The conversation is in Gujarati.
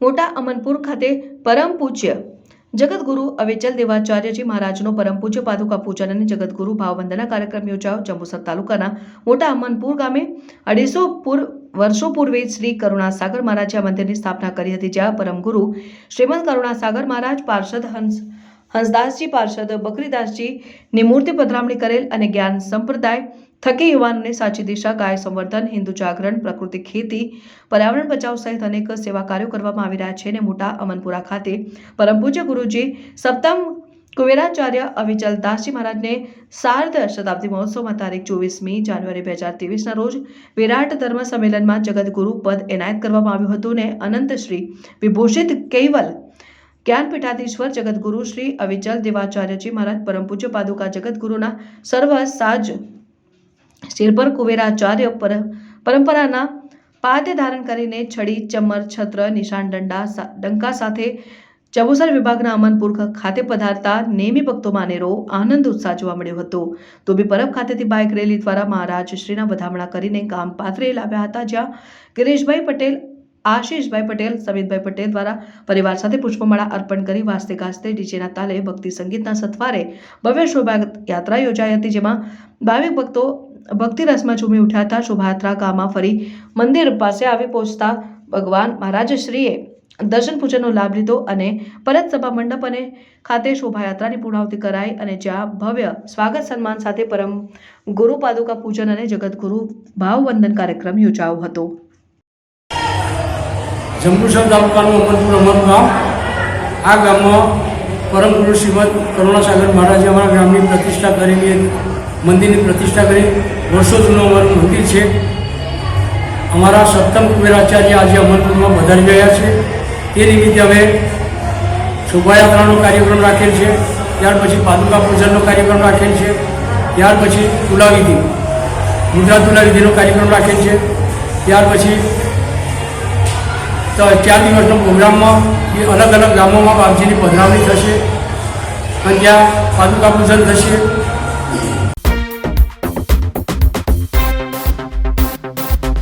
મોટા અમનપુર ખાતે પરમ પૂજ્ય જગતગુરુ અવેચલ દેવાચાર્યજી મહારાજનો પરમ પૂજ્ય પાદુકા પૂજન અને જગતગુરુ ભાવવંદના કાર્યક્રમ યોજાયો. જંબુસર તાલુકાના મોટા અમનપુર ગામે અઢીસો પૂર વર્ષો પૂર્વે શ્રી કરુણાસાગર મહારાજે આ મંદિરની સ્થાપના કરી હતી, જ્યાં પરમગુરુ શ્રીમંત કરુણાસાગર મહારાજ, પાર્ષદ હંસ, હંસદાસજી, પાર્ષદ બકરીદાસજી ની મૂર્તિ પધરામણી કરેલ અને જ્ઞાન સંપ્રદાય થકી યુવાનોને સાચી દિશા, ગાય સંવર્ધન, હિન્દુ જાગરણ, પ્રકૃતિ ખેતી, પર્યાવરણ બચાવ સહિત અનેક સેવા કાર્યો કરવામાં આવી રહ્યા છે અને મોટા અમનપુરા ખાતે. પરમ પૂજ્ય ગુરુજી સપ્તમ કુવેરાચાર્ય અવિચલ દાસજી મહારાજને સાર્ધ શતાબ્દી મહોત્સવમાં તારીખ ચોવીસમી જાન્યુઆરી બે હજાર ત્રેવીસના રોજ વિરાટ ધર્મ સંમેલનમાં જગતગુરુ પદ એનાયત કરવામાં આવ્યું હતું અને અનંત શ્રી વિભૂષિત કૈવલ જ્ઞાનપીઠાધીશ્વર જગતગુરુ શ્રી અવિચલ દેવાચાર્યજી મહારાજ પરમ પૂજ્ય પાદુકા જગતગુરુના સર્વ સાજ શિર કુબેરાચાર્ય પર પરંપરાના પાદ્ય ધારણ કરીને છડી, ચમર, છત્ર, નિશાન, દંડા ડંકા સાથે ચબુસર વિભાગના અમનપુર ખાતે પધારતા નેમી ભક્તોમાં અનેરો આનંદ ઉત્સાહ જોવા મળ્યો હતો. તો બી પરબ ખાતેથી બાઇક રેલી દ્વારા મહારાજ શ્રીના વધામણા કરીને ગામ પાથરે લાવ્યા હતા, જ્યાં ગિરીશભાઈ પટેલ આશીષભાઈ પટેલ સમિતભાઈ પટેલ દ્વારા પરિવાર સાથે પુષ્પમાળા અર્પણ કરી વાસ્તે ગાસ્તે ડીજેના તાલે ભક્તિ સંગીતના સથવારે ભવ્ય શોભાયાત્રા યોજાઈ હતી, જેમાં ભાવિક ભક્તો ભક્તિ રસમાં ઝૂમી ઉઠ્યા હતા. શોભાયાત્રા ગામમાં ફરી મંદિર પાસે આવી પહોંચતા ભગવાન મહારાજશ્રીએ દર્શન પૂજનનો લાભ લીધો અને પરત સભા મંડપ અને ખાતે શોભાયાત્રાની પૂર્ણાહુતિ કરાઈ અને જ્યાં ભવ્ય સ્વાગત સન્માન સાથે પરમ ગુરુ પાદુકા પૂજન અને જગતગુરુ ભાવવંદન કાર્યક્રમ યોજાયો હતો. જંબુસર તાલુકાનું અમરપુર અમારું ગામ. આ ગામમાં પરમ ગુરુ શ્રીમદ કરુણાસાગર મહારાજે અમારા ગામની પ્રતિષ્ઠા કરેલી મંદિરની પ્રતિષ્ઠા કરી. વર્ષો જૂનું અમારું મંદિર છે. અમારા સપ્તમ કુબેરાચાર્ય આજે અમરપુરમાં વધારી ગયા છે. તે નિમિત્તે અમે શોભાયાત્રાનો કાર્યક્રમ રાખેલ છે. ત્યાર પછી પાદુકા પૂજનનો કાર્યક્રમ રાખેલ છે. ત્યાર પછી તુલાવિધિ મુદ્રા તુલાવિધિનો કાર્યક્રમ રાખેલ છે. ત્યાર પછી ચાર દિવસનો પ્રોગ્રામમાં એ અલગ અલગ ગામોમાં બાપજીની પધરાવણી થશે અને ત્યાં પાદુકા પૂજન થશે.